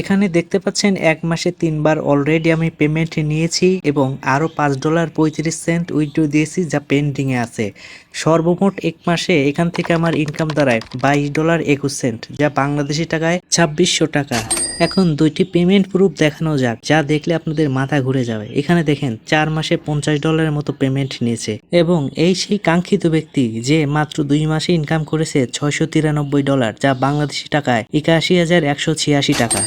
এখানে দেখতে পাচ্ছেন এক মাসে তিনবার অলরেডি আমি পেমেন্ট নিয়েছি এবং আরও পাঁচ ডলার পঁয়ত্রিশ সেন্ট উইথড্র দিয়েছি যা পেন্ডিং এ আছে। সর্বমোট এক মাসে এখান থেকে আমার ইনকাম দাঁড়ায় বাইশ ডলার একুশ সেন্ট যা বাংলাদেশি টাকায় ছাব্বিশশো টাকা। এখন দুইটি পেমেন্ট প্রুফ দেখানো যাক, যা দেখলে আপনাদের মাথা ঘুরে যাবে। এখানে দেখেন, চার মাসে পঞ্চাশ ডলারের মতো পেমেন্ট নিয়েছে। এবং এই সেই কাঙ্ক্ষিত ব্যক্তি, যে মাত্র দুই মাসে ইনকাম করেছে ছয়শো তিরানব্বই ডলার যা বাংলাদেশি টাকায় একাশি হাজার একশো ছিয়াশি টাকা।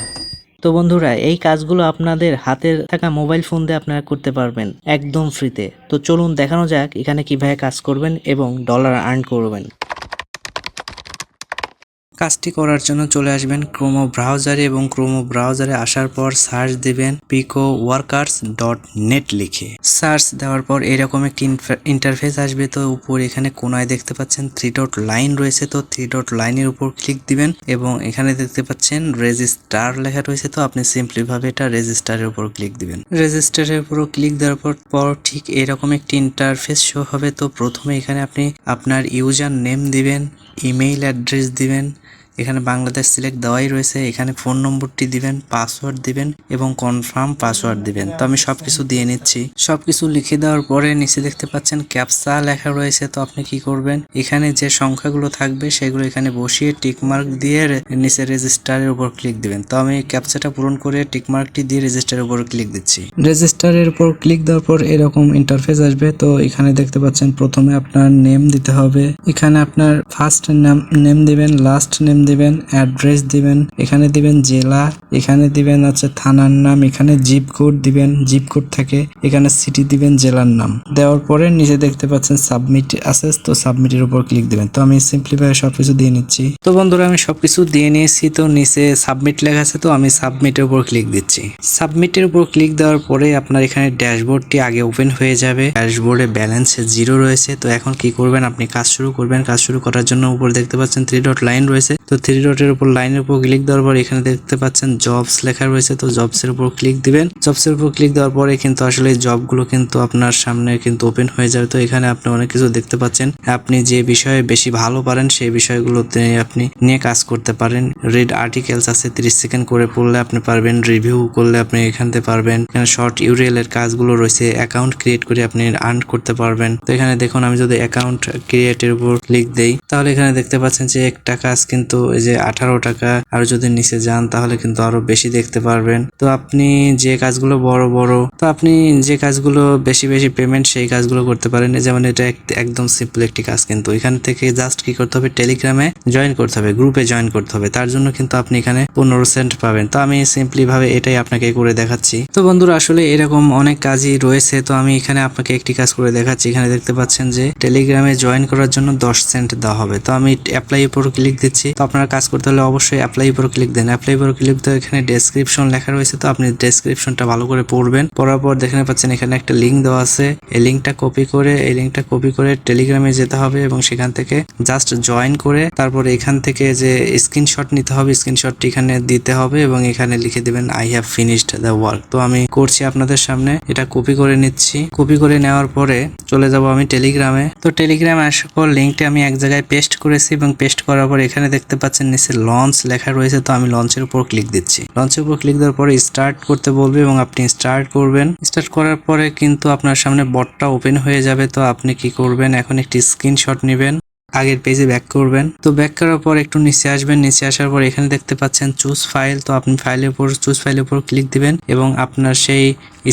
তো বন্ধুরা, এই কাজগুলো আপনাদের হাতের থাকা মোবাইল ফোন দিয়ে আপনারা করতে পারবেন একদম ফ্রিতে তো। চলুন দেখানো যাক এখানে কীভাবে কাজ করবেন এবং ডলার আর্ন করবেন। কাজটি করার জন্য চলে আসবেন ক্রোমো ব্রাউজারে এবং ক্রোমো ব্রাউজারে আসার পর সার্চ দিবেন পিকো ওয়ার্কার্স ডট নেট লিখে। সার্চ দেওয়ার পর এরকম একটি ইন্টারফেস আসবে তো উপর এখানে কোনায় দেখতে পাচ্ছেন থ্রি ডট লাইন রয়েছে তো থ্রি ডট লাইনের উপর ক্লিক দিবেন এবং এখানে দেখতে পাচ্ছেন রেজিস্টার লেখা রয়েছে তো আপনি সিম্পলি ভাবে এটা রেজিস্টারের উপর ক্লিক দিবেন। রেজিস্টারের উপর ক্লিক দেওয়ার পর পর ঠিক এরকম একটি ইন্টারফেস শো হবে তো প্রথমে এখানে আপনি আপনার ইউজার নেম দিবেন ইমেইল অ্যাড্রেস দিবেন এখানে বাংলাদেশ সিলেক্ট দেওয়াই রয়েছে। এখানে ফোন নম্বরটি দিবেন পাসওয়ার্ড দিবেন এবং কনফার্ম পাসওয়ার্ড দিবেন। তো আমি সবকিছু দিয়ে নিচ্ছি। সবকিছু লিখে দেওয়ার পরে নিচে দেখতে পাচ্ছেন ক্যাপসা লেখা রয়েছে। তো আপনি কি করবেন? এখানে যে সংখ্যাগুলো থাকবে সেগুলো এখানে বসিয়ে টিকমার্ক দিয়ে নিচে রেজিস্টারের উপর ক্লিক দিবেন। তো আমি ক্যাপচাটা পূরণ করে টিকমার্কটি দিয়ে রেজিস্টারের উপর ক্লিক দিচ্ছি। রেজিস্টারের উপর ক্লিক দেওয়ার পর এরকম ইন্টারফেস আসবে। তো এখানে দেখতে পাচ্ছেন প্রথমে আপনার নেম দিতে হবে। এখানে আপনার ফার্স্ট নেম দিবেন লাস্ট নেম দিবেন, অ্যাড্রেস দিবেন, এখানে দিবেন জেলা, এখানে দিবেন আছে থানার নাম, এখানে জিপ কোড দিবেন, জিপ কোড থাকে, এখানে সিটি দিবেন, জেলার নাম। দেওয়ার পরে নিচে দেখতে পাচ্ছেন সাবমিট আছে, তো সাবমিটের উপর ক্লিক দিবেন। তো আমি সিম্পলি ভাবে সবকিছু দিয়ে নিচ্ছি। তো বন্ধুরা, আমি সবকিছু দিয়ে নিয়েছি, তো নিচে সাবমিট লেখা আছে, তো আমি সাবমিটের উপর ক্লিক দিচ্ছি। সাবমিটের উপর ক্লিক দেওয়ার পরে আপনার এখানে ড্যাশবোর্ডটি আগে ওপেন হয়ে যাবে। ড্যাশবোর্ডে ব্যালেন্স জিরো রয়েছে, তো এখন কি করবেন, আপনি কাজ শুরু করবেন। কাজ শুরু করার জন্য উপর দেখতে পাচ্ছেন থ্রি ডট লাইন রয়েছে। তো থ্রি ডটের উপর লাইনের উপর ক্লিক দেওয়ার পর এখানে দেখতে পাচ্ছেন জবস লেখা রয়েছে, তো জবসের উপর ক্লিক দিবেন। জবসের উপর ক্লিক দেওয়ার পরে কিন্তু আসলে জবগুলো কিন্তু আপনার সামনে কিন্তু ওপেন হয়ে যাবে। তো এখানে আপনি অনেক কিছু দেখতে পাচ্ছেন। আপনি যে বিষয়ে বেশি ভালো পারেন, সেই বিষয়গুলোতে আপনি নিয়ে কাজ করতে পারেন। রেড আর্টিকেলস আছে 30 সেকেন্ড করে পড়লে আপনি পারবেন। রিভিউ করলে আপনি এখান থেকে পারবেন। এখানে শর্ট ইউরিএল এর কাজগুলো রয়েছে। অ্যাকাউন্ট ক্রিয়েট করে আপনি আর্ন করতে পারবেন। তো এখানে দেখুন, আমি যদি অ্যাকাউন্ট ক্রিয়েটের উপর ক্লিক দেই, তাহলে এখানে দেখতে পাচ্ছেন যে একটা কাজ কিন্তু এই যে আঠারো টাকা আর যদি নিচে যান, তাহলে কিন্তু আরও বেশি দেখতে পারবেন। তো আপনি যে কাজগুলো বড় বড়, তো আপনি যে কাজগুলো বেশি বেশি পেমেন্ট সেই কাজগুলো করতে পারেন। যেমন এটা একদম সিম্পল একটি কাজ কিন্তু। এখান থেকে জাস্ট কি করতে হবে? টেলিগ্রামে জয়েন করতে হবে গ্রুপে জয়েন করতে হবে। তার জন্য কিন্তু আপনি এখানে পনেরো সেন্ট পাবেন। তো আমি সিম্পলি ভাবে এটাই আপনাকে করে দেখাচ্ছি। তো বন্ধুরা, আসলে এরকম অনেক কাজই রয়েছে। তো আমি এখানে আপনাকে একটি কাজ করে দেখাচ্ছি। এখানে দেখতে পাচ্ছেন যে টেলিগ্রামে জয়েন করার জন্য দশ সেন্ট দেওয়া হবে। তো আমি অ্যাপ্লাই উপর ক্লিক দিচ্ছি। তো আপনার কাজ করতে হলে অবশ্যই অ্যাপ্লাই উপর ক্লিক দেন। অ্যাপ্লাই উপর ক্লিক দিয়ে এখানে ডেসক্রিপশন লেখা রয়েছে, তো আপনি ডেসক্রিপশনটা ভালো করে পড়বেন। পড়ার পর দেখতে পাচ্ছেন এখানে একটা লিঙ্ক দেওয়া আছে। এই লিঙ্কটা কপি করে, এই লিঙ্কটা কপি করে টেলিগ্রামে যেতে হবে এবং সেখান থেকে জাস্ট জয়েন করে তারপর এখান থেকে যে স্ক্রিনশট নিতে হবে স্ক্রিনশটটি এখানে দিতে হবে এবং এখানে লিখে দিবেন I have finished the work তো আমি করছি আপনাদের সামনে, এটা কপি করে নিচ্ছি। কপি করে নেওয়ার পরে চলে যাব আমি টেলিগ্রামে তো টেলিগ্রামে আসার পর লিঙ্কটি আমি এক জায়গায় পেস্ট করেছি এবং পেস্ট করার পর এখানে দেখতে পাচ্ছেন নিচে লঞ্চ লেখা রয়েছে, তো আমি লঞ্চের উপর ক্লিক দিচ্ছি। লঞ্চের উপর ক্লিক দেওয়ার পরে স্টার্ট করতে বলবে এবং আপনি স্টার্ট করবেন। স্টার্ট করার পরে কিন্তু আপনার সামনে বটটা ওপেন হয়ে যাবে, তো আপনি কি করবেন? এখন একটি স্ক্রিনশট নেবেন। আগের পেজে ব্যাক করবেন। তো ব্যাক করার পর একটু নিচে আসবেন। নিচে আসার পর এখানে দেখতে পাচ্ছেন চুজ ফাইল তো আপনি ফাইলের উপর চুজ ফাইলের উপর ক্লিক দিবেন এবং আপনার সেই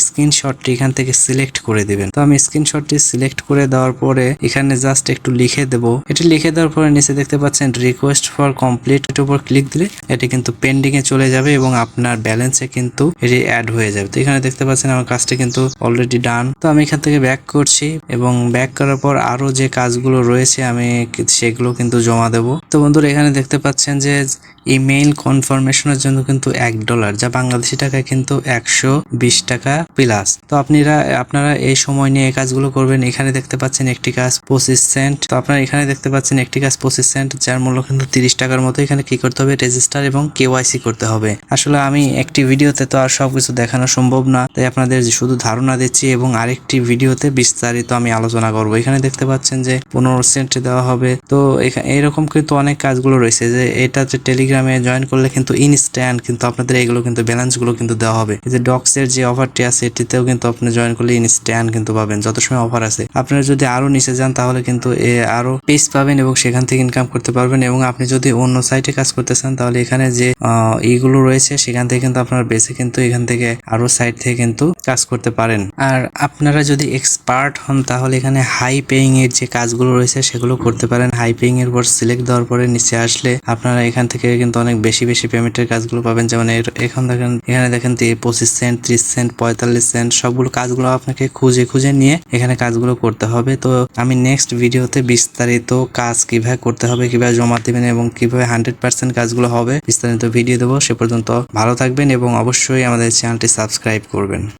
স্ক্রিনশটটি এখান থেকে সিলেক্ট করে দিবেন। তো আমি স্ক্রিনশটটি সিলেক্ট করে দেওয়ার পরে এখানে জাস্ট একটু লিখে দেব। এটি লিখে দেওয়ার পরে নিচে দেখতে পাচ্ছেন রিকোয়েস্ট ফর কমপ্লিট এর উপর ক্লিক দিলে এটি কিন্তু পেন্ডিং এ চলে যাবে এবং আপনার ব্যালেন্সে কিন্তু এটি অ্যাড হয়ে যাবে। তো এখানে দেখতে পাচ্ছেন আমার কাজটি কিন্তু অলরেডি ডান তো আমি এখান থেকে ব্যাক করছি এবং ব্যাক করার পর আরও যে কাজগুলো রয়েছে আমি সেগুলো কিন্তু জমা দেব। তো বন্ধুরা, এখানে দেখতে পাচ্ছেন যে ইমেইল কনফার্মেশনের জন্য কিন্তু এক ডলার যা বাংলাদেশি টাকায় কিন্তু একশো বিশ টাকা প্লাস তো আপনারা আপনারা এই সময় নিয়ে এই কাজগুলো করবেন। এখানে দেখতে পাচ্ছেন একটি কাজ পঁচিশ সেন্ট তো আপনারা এখানে দেখতে পাচ্ছেন একটি কাজ পঁচিশ সেন্ট যার মূল্য কিন্তু তিরিশ টাকার মতো। এখানে কি করতে হবে? রেজিস্টার এবং কেওয়াইসি করতে হবে। আসলে আমি একটি ভিডিওতে তো আর সবকিছু দেখানো সম্ভব না, তাই আপনাদের শুধু ধারণা দিচ্ছি এবং আরেকটি ভিডিওতে বিস্তারিত আমি আলোচনা করব। এখানে দেখতে পাচ্ছেন যে পনেরো সেন্ট দেওয়া হবে। হবে। তো এরকম কিন্তু অনেক কাজগুলো রয়েছে যে এটাতে টেলিগ্রামে জয়েন করলে কিন্তু ইনস্ট্যান্ট কিন্তু আপনাদের এগুলো কিন্তু ব্যালেন্সগুলো কিন্তু দেওয়া হবে। এই যে ডক্সের যে অফারটি আছে এটিতেও কিন্তু আপনি জয়েন করলে ইনস্ট্যান্ট কিন্তু পাবেন যত সময় অফার আছে। আপনারা যদি আরও নিচে যান তাহলে কিন্তু এ আরও পেজ পাবেন এবং সেখান থেকে ইনকাম করতে পারবেন এবং আপনি যদি অন্য সাইটে কাজ করতে চান তাহলে এখানে যে আহ, ইগুলো রয়েছে সেখান থেকে কিন্তু আপনার বেসে কিন্তু এখান থেকে আরও সাইট থেকে কিন্তু কাজ করতে পারেন। আর আপনারা যদি এক্সপার্ট হন তাহলে এখানে হাই পেইং এর যে কাজগুলো রয়েছে সেগুলো করতে পারেন হাই পেইং এর পর সিলেক্ট দেওয়ার পরে নিচে আসলে আপনারা এখান থেকে কিন্তু অনেক বেশি বেশি পেমেন্টের কাজগুলো পাবেন। যেমন এখন দেখেন, এখানে দেখেন পঁচিশ সেন্ট ত্রিশ সেন্ট পঁয়তাল্লিশ সেন্ট সবগুলো কাজগুলো আপনাকে খুঁজে খুঁজে নিয়ে এখানে কাজগুলো করতে হবে। তো আমি নেক্সট ভিডিওতে বিস্তারিত কাজ কীভাবে করতে হবে, কীভাবে জমা দেবেন এবং কীভাবে হান্ড্রেড পার্সেন্ট কাজগুলো হবে বিস্তারিত ভিডিও দেবো। সে পর্যন্ত ভালো থাকবেন এবং অবশ্যই আমাদের চ্যানেলটি সাবস্ক্রাইব করবেন।